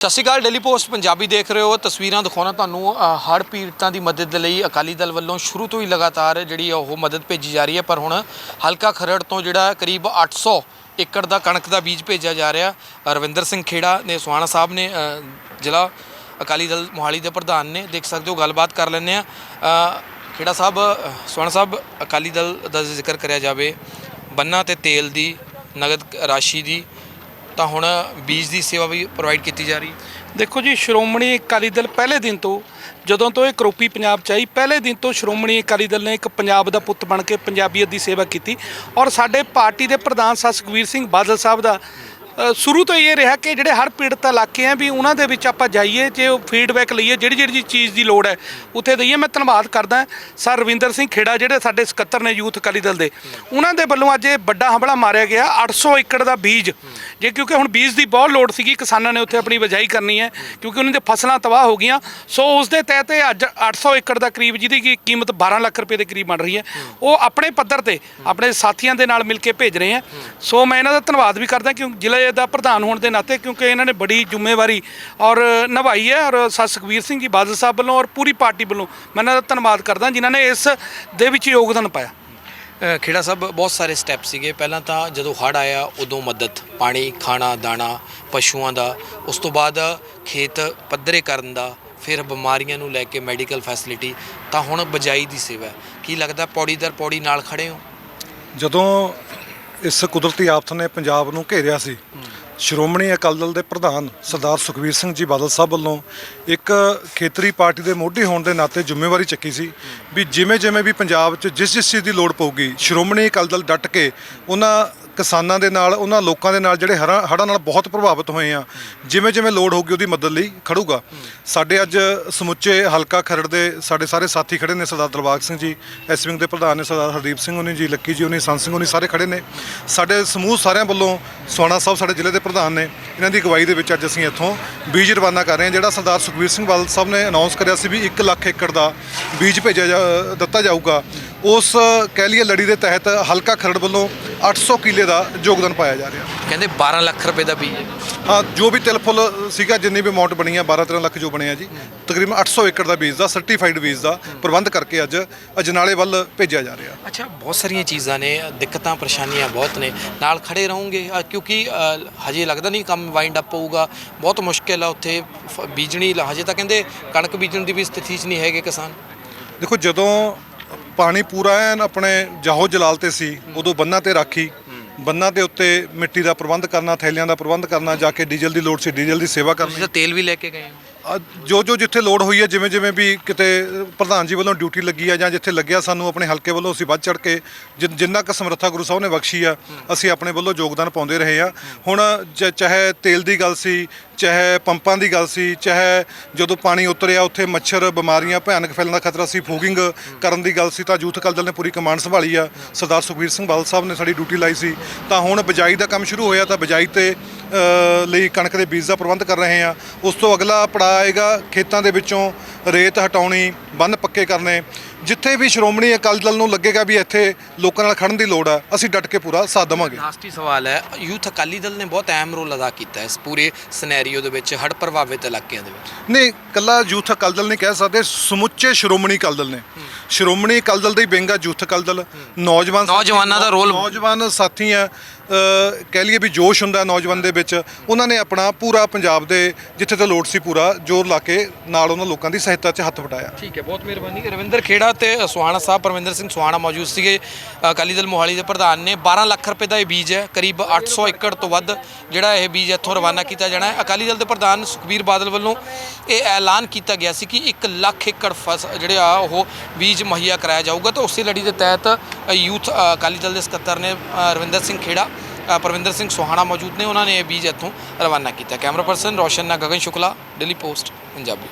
ਸਤਿ ਸ਼੍ਰੀ ਅਕਾਲ ਡੇਲੀ ਪੋਸਟ ਪੰਜਾਬੀ ਦੇਖ ਰਹੇ ਹੋ। ਤਸਵੀਰਾਂ ਦਿਖਾਉਣਾ ਤੁਹਾਨੂੰ ਅ, ਹੜ੍ਹ ਪੀੜਤਾਂ ਦੀ ਮਦਦ ਦੇ ਲਈ ਅਕਾਲੀ ਦਲ ਵੱਲੋਂ ਸ਼ੁਰੂ ਤੋਂ ਹੀ ਲਗਾਤਾਰ ਜਿਹੜੀ ਆ ਉਹ ਮਦਦ ਭੇਜੀ ਜਾ ਰਹੀ ਹੈ ਪਰ ਹੁਣ ਹਲਕਾ ਖਰੜ ਤੋਂ ਜਿਹੜਾ ਕਰੀਬ 800 ਏਕੜ ਦਾ ਕਣਕ ਦਾ ਬੀਜ ਭੇਜਿਆ ਜਾ ਰਿਹਾ। ਰਵਿੰਦਰ ਸਿੰਘ ਖੇੜਾ ਨੇ ਸੁਹਾਣਾ ਸਾਹਿਬ ਨੇ ਜ਼ਿਲ੍ਹਾ ਅਕਾਲੀ ਦਲ ਮੋਹਾਲੀ ਦੇ ਪ੍ਰਧਾਨ ਨੇ ਦੇਖ ਸਕਦੇ ਹੋ ਗੱਲਬਾਤ ਕਰ ਲੈਂਦੇ ਆ ਖੇੜਾ ਸਾਹਿਬ ਅ, ਸੁਹਾਣਾ ਸਾਹਿਬ ਅਕਾਲੀ ਦਲ ਦਾ ਜ਼ਿਕਰ ਕਰਿਆ ਜਾਵੇ ਬੰਨਾ ਤੇ ਤੇਲ ਦੀ ਨਗਦ ਰਾਸ਼ੀ ਦੀ ਤਾਂ ਹੁਣ ਬੀਜ ਦੀ ਸੇਵਾ ਵੀ ਪ੍ਰੋਵਾਈਡ ਕੀਤੀ ਜਾ ਰਹੀ। ਦੇਖੋ ਜੀ, ਸ਼੍ਰੋਮਣੀ ਅਕਾਲੀ ਦਲ ਪਹਿਲੇ ਦਿਨ ਤੋਂ, ਜਦੋਂ ਤੋਂ ਇਹ ਕਰੋਪੀ ਪੰਜਾਬ ਚ ਆਈ, ਪਹਿਲੇ ਦਿਨ ਤੋਂ ਸ਼੍ਰੋਮਣੀ ਅਕਾਲੀ ਦਲ ਨੇ ਇੱਕ ਪੰਜਾਬ ਦਾ ਪੁੱਤ ਬਣ ਕੇ ਪੰਜਾਬੀਅਤ ਦੀ ਸੇਵਾ ਕੀਤੀ। ਔਰ ਸਾਡੇ ਪਾਰਟੀ ਦੇ ਪ੍ਰਧਾਨ ਸਾ ਸੁਖਵੀਰ ਸਿੰਘ ਬਾਦਲ ਸਾਹਿਬ ਦਾ ਸ਼ੁਰੂ ਤੋਂ ਇਹ ਰਿਹਾ ਕਿ ਜਿਹੜੇ ਹਰ ਪੀੜਤ ਇਲਾਕੇ ਆ ਵੀ ਉਹਨਾਂ ਦੇ ਵਿੱਚ ਆਪਾਂ ਜਾਈਏ, ਜੇ ਉਹ ਫੀਡਬੈਕ ਲਈਏ, ਜਿਹੜੀ ਜਿਹੜੀ ਚੀਜ਼ ਦੀ ਲੋੜ ਹੈ, ਉੱਥੇ ਦਈਏ। ਮੈਂ ਧੰਨਵਾਦ ਕਰਦਾ ਸਰ ਰਵਿੰਦਰ ਸਿੰਘ ਖੇੜਾ, ਜਿਹੜੇ ਸਾਡੇ ਸਕੱਤਰ ਨੇ ਯੂਥ ਅਕਾਲੀ ਦਲ ਦੇ। ਉਹਨਾਂ ਦੇ ਵੱਲੋਂ ਅੱਜ ਇਹ ਵੱਡਾ ਹਮਲਾ ਮਾਰਿਆ ਗਿਆ। 800 ਏਕੜ ਦਾ ਬੀਜ, ਜੇ ਕਿਉਂਕਿ ਹੁਣ ਬੀਜ ਦੀ ਬਹੁਤ ਲੋੜ ਸੀਗੀ, ਕਿਸਾਨਾਂ ਨੇ ਉੱਥੇ ਆਪਣੀ ਬਜਾਈ ਕਰਨੀ ਹੈ, ਕਿਉਂਕਿ ਉਹਨਾਂ ਦੀਆਂ ਫਸਲਾਂ ਤਬਾਹ ਹੋ ਗਈਆਂ। ਸੋ ਉਸ ਦੇ ਤਹਿਤ ਇਹ ਅੱਜ 800 ਏਕੜ ਦਾ ਕਰੀਬ, ਜਿਹਦੀ ਕੀ ਕੀਮਤ 12 ਲੱਖ ਰੁਪਏ ਦੇ ਕਰੀਬ ਬਣ ਰਹੀ ਹੈ। ਉਹ ਆਪਣੇ ਪੱਧਰ ਤੇ, ਆਪਣੇ ਸਾਥੀਆਂ ਦੇ ਨਾਲ ਮਿਲ ਕੇ ਭੇਜ ਰਹੇ ਆ ਸੋ ਮੈਂ ਇਹਨਾਂ ਦਾ ਧੰਨਵਾਦ ਵੀ ਕਰਦਾ, ਕਿਉਂ ਜ਼ਿਲ੍ਹਾ ਦਾ ਪ੍ਰਧਾਨ ਹੋਣ ਦੇ ਨਾਤੇ ਕਿਉਂਕਿ ਇਹਨਾਂ ਨੇ ਬੜੀ ਜ਼ਿੰਮੇਵਾਰੀ ਔਰ ਨਿਭਾਈ ਹੈ ਔਰ ਸਾ ਸੁਖਵੀਰ ਸਿੰਘ ਜੀ ਬਾਦਲ ਸਾਹਿਬ ਵੱਲੋਂ ਔਰ ਪੂਰੀ ਪਾਰਟੀ ਵੱਲੋਂ ਮੈਂ ਇਹਨਾਂ ਦਾ ਧੰਨਵਾਦ ਕਰਦਾ ਜਿਨ੍ਹਾਂ ਨੇ ਇਸ ਦੇ ਵਿੱਚ ਯੋਗਦਾਨ ਪਾਇਆ। ਖੇੜਾ ਸਾਹਿਬ ਬਹੁਤ ਸਾਰੇ ਸਟੈਪ ਸੀਗੇ। ਪਹਿਲਾਂ ਤਾਂ ਜਦੋਂ ਹੜ੍ਹ ਆਇਆ ਉਦੋਂ ਮਦਦ ਪਾਣੀ ਖਾਣਾ ਦਾਣਾ ਪਸ਼ੂਆਂ ਦਾ। ਉਸ ਤੋਂ ਬਾਅਦ ਖੇਤ ਪੱਧਰੇ ਕਰਨ ਦਾ ਫਿਰ ਬਿਮਾਰੀਆਂ ਨੂੰ ਲੈ ਕੇ ਮੈਡੀਕਲ ਫੈਸਿਲਿਟੀ ਤਾਂ ਹੁਣ ਬਜਾਈ ਦੀ ਸੇਵਾ। ਕੀ ਲੱਗਦਾ ਪੌੜੀ ਦਰ ਪੌੜੀ ਨਾਲ ਖੜੇ ਹੋ? ਜਦੋਂ ਇਸ ਕੁਦਰਤੀ ਆਫਤ ਨੇ ਪੰਜਾਬ ਨੂੰ ਘੇਰਿਆ ਸੀ। ਸ਼੍ਰੋਮਣੀ ਅਕਾਲੀ ਦਲ ਦੇ ਪ੍ਰਧਾਨ ਸਰਦਾਰ ਸੁਖਵੀਰ ਸਿੰਘ ਜੀ ਬਾਦਲ ਸਾਹਿਬ ਵੱਲੋਂ ਇੱਕ ਖੇਤਰੀ ਪਾਰਟੀ ਦੇ ਮੋਢੀ ਹੋਣ ਦੇ ਨਾਤੇ ਜ਼ਿੰਮੇਵਾਰੀ ਚੱਕੀ ਸੀ ਵੀ ਜਿਵੇਂ ਜਿਵੇਂ ਵੀ ਪੰਜਾਬ 'ਚ ਜਿਸ ਜਿਸ ਚੀਜ਼ ਦੀ ਲੋੜ ਪਊਗੀ, ਸ਼੍ਰੋਮਣੀ ਅਕਾਲੀ ਦਲ ਡਟ ਕੇ ਉਹਨਾਂ ਕਿਸਾਨਾਂ ਦੇ ਨਾਲ, ਉਹਨਾਂ ਲੋਕਾਂ ਦੇ ਨਾਲ ਜਿਹੜੇ ਹੜ੍ਹਾਂ ਹੜ੍ਹਾਂ ਨਾਲ ਬਹੁਤ ਪ੍ਰਭਾਵਿਤ ਹੋਏ ਆ। ਜਿਵੇਂ ਜਿਵੇਂ ਲੋੜ ਹੋਊਗੀ ਉਹਦੀ ਮਦਦ ਲਈ ਖੜੂਗਾ। ਸਾਡੇ ਅੱਜ ਸਮੁੱਚੇ ਹਲਕਾ ਖਰੜ ਦੇ ਸਾਡੇ ਸਾਰੇ ਸਾਥੀ ਖੜੇ ਨੇ, ਸਰਦਾਰ ਦਲਬਾਗ ਸਿੰਘ ਜੀ, ਐਸ ਵਿੰਗ ਦੇ ਪ੍ਰਧਾਨ ਨੇ, ਸਰਦਾਰ ਹਰਦੀਪ ਸਿੰਘ ਉਨੀ ਜੀ, ਲੱਕੀ ਜੀ ਉਨੀ ਸੰਤ ਸਿੰਘ ਉਨੀ ਸਾਰੇ ਖੜੇ ਨੇ। ਸਾਡੇ ਸਮੂਹ ਸਾਰਿਆਂ ਵੱਲੋਂ ਸੋਨਾ ਸਾਹਿਬ ਸਾਡੇ ਜ਼ਿਲ੍ਹੇ ਦੇ ਪ੍ਰਧਾਨ ਨੇ, ਇਹਨਾਂ ਦੀ ਅਗਵਾਈ ਦੇ ਵਿੱਚ ਅੱਜ ਅਸੀਂ ਇੱਥੋਂ ਬੀਜ ਰਵਾਨਾ ਕਰ ਰਹੇ ਹਾਂ, ਜਿਹੜਾ ਸਰਦਾਰ ਸੁਖਬੀਰ ਸਿੰਘ ਬਾਦਲ ਸਾਹਿਬ ਨੇ ਅਨਾਉਂਸ ਕਰਿਆ ਸੀ ਵੀ 1 ਲੱਖ ਏਕੜ ਦਾ ਬੀਜ ਭੇਜਿਆ ਜਾ- ਦਿੱਤਾ ਜਾਊਗਾ। ਉਸ ਕਹਿ ਲਈਏ ਲੜੀ ਦੇ ਤਹਿਤ ਹਲਕਾ ਖਰੜ ਵੱਲੋਂ 800 ਕਿੱਲੇ ਦਾ ਯੋਗਦਾਨ ਪਾਇਆ ਜਾ ਰਿਹਾ। ਕਹਿੰਦੇ 12 ਲੱਖ ਰੁਪਏ ਦਾ ਬੀਜ ਹੈ। ਜੋ ਵੀ ਤਿਲ ਫੁੱਲ ਸੀਗਾ ਜਿੰਨੀ ਵੀ ਅਮਾਉਂਟ ਬਣੀ ਆ 12 13 ਲੱਖ ਜੋ ਬਣਿਆ ਜੀ ਤਕਰੀਬਨ 800 ਏਕੜ ਦਾ ਬੀਜ ਦਾ ਸਰਟੀਫਾਈਡ ਬੀਜ ਦਾ ਪ੍ਰਬੰਧ ਕਰਕੇ ਅੱਜ ਅਜਨਾਲੇ ਵੱਲ ਭੇਜਿਆ ਜਾ ਰਿਹਾ। ਅੱਛਾ ਬਹੁਤ ਸਾਰੀਆਂ ਚੀਜ਼ਾਂ ਨੇ ਦਿੱਕਤਾਂ ਪਰੇਸ਼ਾਨੀਆਂ ਬਹੁਤ ਨੇ। ਨਾਲ ਖੜੇ ਰਹੋਗੇ ਕਿਉਂਕਿ ਅ, ਹਜੇ ਲੱਗਦਾ ਨਹੀਂ ਕੰਮ ਵਾਈਂਡ ਅਪ ਹੋਊਗਾ। ਬਹੁਤ ਮੁਸ਼ਕਿਲ ਆ ਉੱਥੇ ਫ- ਬੀਜਣੀ ਲ- ਹਜੇ ਤਾਂ ਕਹਿੰਦੇ ਕਣਕ ਬੀਜਣ ਦੀ ਵੀ ਸਥਿਤੀ 'ਚ ਨਹੀਂ ਹੈਗੇ ਕਿਸਾਨ। ਦੇਖੋ ਜਦੋਂ ਪਾਣੀ ਪੂਰਾ ਐਨ ਆਪਣੇ ਜਾਹੋ ਜਲਾਲ ਤੇ ਸੀ ਉਦੋਂ ਬੰਨਾਂ ਤੇ ਰਾਖੀ। ਬੰਨਾਂ ਦੇ ਉੱਤੇ ਮਿੱਟੀ ਦਾ ਪ੍ਰਬੰਧ ਕਰਨਾ ਥੈਲਿਆਂ ਦਾ ਪ੍ਰਬੰਧ ਕਰਨਾ ਜਾ ਕੇ ਡੀਜ਼ਲ ਦੀ ਲੋੜ ਸੀ ਡੀਜ਼ਲ ਦੀ ਸੇਵਾ ਤੁਸੀਂ ਕਰਨੀ। ਤਾਂ ਤੇਲ ਵੀ ਲੈ ਕੇ ਗਏ ਹੋ। ਜੋ ਜੋ ਜਿੱਥੇ ਲੋੜ ਹੋਈ ਹੈ, ਜਿਵੇਂ ਜਿਵੇਂ ਵੀ ਕਿਤੇ ਪ੍ਰਧਾਨ ਜੀ ਵੱਲੋਂ ਡਿਊਟੀ ਲੱਗੀ ਆ ਜਾਂ ਜਿੱਥੇ ਲੱਗਿਆ ਸਾਨੂੰ ਆਪਣੇ ਹਲਕੇ ਵੱਲੋਂ ਅਸੀਂ ਵੱਧ ਚੜ ਕੇ ਜਿ- ਜਿੰਨਾ ਕੁ ਸਮਰੱਥਾ ਗੁਰੂ ਸਾਹਿਬ ਨੇ ਬਖਸ਼ੀ ਆ, ਅਸੀਂ ਆਪਣੇ ਵੱਲੋਂ ਯੋਗਦਾਨ ਪਾਉਂਦੇ ਰਹੇ ਆ ਹੁਣ ਚ- ਚਾਹੇ ਤੇਲ ਦੀ ਗੱਲ ਸੀ, ਚਾਹੇ ਪੰਪਾਂ ਦੀ ਗੱਲ ਸੀ, ਚਾਹੇ ਜਦੋਂ ਪਾਣੀ ਉਤਰਿਆ ਉੱਥੇ ਮੱਛਰ, ਬਿਮਾਰੀਆਂ, ਭਿਆਨਕ ਫੈਲਣ ਦਾ ਖਤਰਾ ਸੀ, ਫੂਗਿੰਗ ਕਰਨ ਦੀ ਗੱਲ ਸੀ ਤਾਂ ਯੂਥ ਅਕਾਲੀ ਦਲ ਨੇ ਪੂਰੀ ਕਮਾਂਡ ਸੰਭਾਲੀ ਆ। ਸਰਦਾਰ ਸੁਖਬੀਰ ਸਿੰਘ ਬਾਦਲ ਸਾਹਿਬ ਨੇ ਸਾਡੀ ਡਿਊਟੀ ਲਾਈ ਸੀ। ਤਾਂ ਹੁਣ ਬਿਜਾਈ ਦਾ ਕੰਮ ਸ਼ੁਰੂ ਹੋਇਆ ਤਾਂ ਬਿਜਾਈ ਤੇ ਲਈ ਕਣਕ ਦੇ ਬੀਜ ਦਾ ਪ੍ਰਬੰਧ ਕਰ ਰਹੇ ਆ ਉਸ ਤੋਂ ਅਗਲਾ ਪੜਾਅ ਆਏਗਾ ਖੇਤਾਂ ਦੇ ਵਿੱਚੋਂ ਰੇਤ ਹਟਾਉਣੀ ਬੰਨ ਪੱਕੇ ਕਰਨੇ। ਜਿੱਥੇ ਵੀ ਸ਼੍ਰੋਮਣੀ ਅਕਾਲੀ ਦਲ ਨੂੰ ਲੱਗੇਗਾ ਵੀ ਇੱਥੇ ਲੋਕਾਂ ਨਾਲ ਖੜਨ ਦੀ ਲੋੜ ਆ ਅਸੀਂ ਡਟ ਕੇ ਪੂਰਾ ਸਾਥ ਦੇਵਾਂਗੇ। ਲਾਸਟ ਹੀ ਸਵਾਲ ਹੈ ਯੂਥ ਅਕਾਲੀ ਦਲ ਨੇ ਬਹੁਤ ਅਹਿਮ ਰੋਲ ਅਦਾ ਕੀਤਾ ਹੈ ਇਸ ਪੂਰੇ ਸਿਨੈਰੀਓ ਦੇ ਵਿੱਚ ਹੜ੍ਹ ਪ੍ਰਭਾਵਿਤ ਇਲਾਕਿਆਂ ਦੇ ਵਿੱਚ। ਨਹੀਂ ਕੱਲਾ ਯੂਥ ਅਕਾਲੀ ਦਲ ਨਹੀਂ ਕਹਿ ਸਕਦੇ ਸਮੁੱਚੇ ਸ਼੍ਰੋਮਣੀ ਅਕਾਲੀ ਦਲ ਨੇ। ਸ਼੍ਰੋਮਣੀ ਅਕਾਲੀ ਦਲ ਦਾ ਹੀ ਵਿੰਗ ਆ ਯੂਥ ਅਕਾਲੀ ਦਲ। ਨੌਜਵਾਨ ਨੌਜਵਾਨਾਂ ਦਾ ਰੋਲ- ਨੌਜਵਾਨ ਸਾਥੀ ਆ ਕਹਿ ਲਈਏ ਵੀ ਜੋਸ਼ ਹੁੰਦਾ ਨੌਜਵਾਨ ਦੇ ਵਿੱਚ, ਉਹਨਾਂ ਨੇ ਆਪਣਾ ਪੂਰਾ ਪੰਜਾਬ ਦੇ ਜਿੱਥੇ ਤੇ ਲੋੜ ਸੀ ਪੂਰਾ ਜ਼ੋਰ ਲਾ ਕੇ ਨਾਲ ਉਹਨਾਂ ਲੋਕਾਂ ਦੀ ਸਹਾਇਤਾ 'ਚ ਹੱਥ ਵਟਾਇਆ। ਠੀਕ ਹੈ, ਬਹੁਤ ਮਿਹਰਬਾਨੀ। ਰਵਿੰਦਰ ਖੇੜਾ ਤੇ ਸੁਹਾਣਾ ਸਾਹਿਬ, ਪਰਮਿੰਦਰ ਸਿੰਘ ਸੁਹਾਣਾ ਮੌਜੂਦ ਸੀਗੇ। ਅਕਾਲੀ ਦਲ ਮੋਹਾਲੀ ਦੇ ਪ੍ਰਧਾਨ ਨੇ। 12 ਲੱਖ ਰੁਪਏ ਦਾ ਇਹ ਬੀਜ ਹੈ, ਕਰੀਬ 800 ਏਕੜ ਤੋਂ ਵੱਧ ਜਿਹੜਾ ਇਹ ਬੀਜ ਇੱਥੋਂ ਰਵਾਨਾ ਕੀਤਾ ਜਾਣਾ ਹੈ। ਅਕਾਲੀ ਦਲ ਦੇ ਪ੍ਰਧਾਨ ਸੁਖਬੀਰ ਬਾਦਲ ਵੱਲੋਂ ਇਹ ਐਲਾਨ ਕੀਤਾ ਗਿਆ ਸੀ ਕਿ 1 ਲੱਖ ਏਕੜ ਫਸ, ਜਿਹੜੇ ਆ, ਉਹ ਬੀਜ ਮੁਹੱਈਆ ਕਰਾਇਆ ਜਾਊਗਾ। ਤਾਂ ਉਸੇ ਲੜੀ ਦੇ ਤਹਿਤ ਯੂਥ ਅਕਾਲੀ ਦਲ ਦੇ ਸਕੱਤਰ ਨੇ ਰਵਿੰਦਰ ਸਿੰਘ ਖੇੜਾ ਪਰਵਿੰਦਰ ਸਿੰਘ ਸੋਹਾਣਾ ਮੌਜੂਦ ਨੇ, ਉਹਨਾਂ ਨੇ ਇਹ ਬੀਜ ਇੱਥੋਂ ਰਵਾਨਾ ਕੀਤਾ। ਕੈਮਰਾ ਪਰਸਨ ਰੋਸ਼ਨ ਨਾਲ ਗਗਨ ਸ਼ੁਕਲਾ ਡੇਲੀ ਪੋਸਟ ਪੰਜਾਬੀ।